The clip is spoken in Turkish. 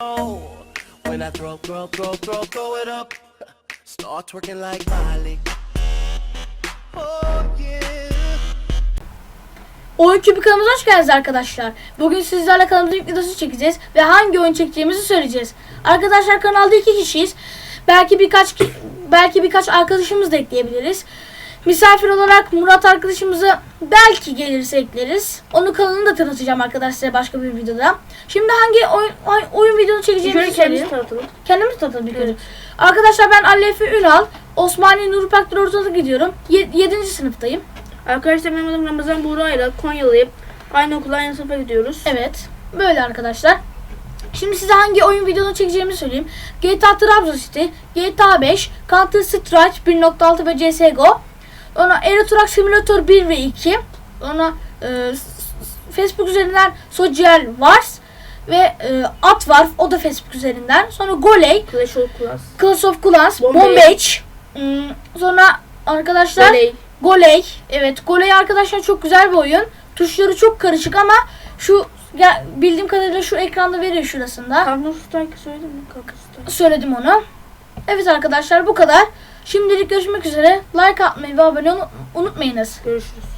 When I throw, throw, throw, throw, throw it up, start twerking like Miley. Oh yeah. Oyun Kübü kanalımıza hoş geldiniz arkadaşlar. Bugün sizlerle kanalımızın ilk videosu çekeceğiz ve hangi oyun çekeceğimizi söyleyeceğiz. Arkadaşlar kanalda iki kişiyiz. Belki birkaç ki- belki birkaç arkadaşımız da ekleyebiliriz. Misafir olarak Murat arkadaşımızı belki gelirse ekleriz. Onun kanalını da tanıtacağım arkadaşlar başka bir videoda. Şimdi hangi oyun oy- oyun videonu çekeceğimizi söyleyeyim. tanıtalım. Kendimiz tanıtalım bir kere. Arkadaşlar ben Ali Efe Ünal. Osmaniye Nuri Ortalığı gidiyorum. 7. sınıftayım. Arkadaşlar benim adım Ramazan Buğra ile Konyalıyım. Aynı okula aynı sınıfa gidiyoruz. Evet. Böyle arkadaşlar. Şimdi size hangi oyun videonu çekeceğimi söyleyeyim. GTA Trabzon City, GTA 5, Counter Strike 1.6 ve CSGO. Ona Euro Truck Simulator 1 ve 2. Ona e, Facebook üzerinden Social Wars ve e, At var. O da Facebook üzerinden. Sonra Goley, Clash of Clans. Clash of Clans. Bombage. Hmm, sonra arkadaşlar Goley. Goley. Evet Goley arkadaşlar çok güzel bir oyun. Tuşları çok karışık ama şu ya, bildiğim kadarıyla şu ekranda veriyor şurasında. Counter Strike söyledim mi? Counter Strike. Söyledim onu. Evet arkadaşlar bu kadar. Şimdilik görüşmek üzere. Like atmayı ve abone olmayı unutmayınız. Görüşürüz.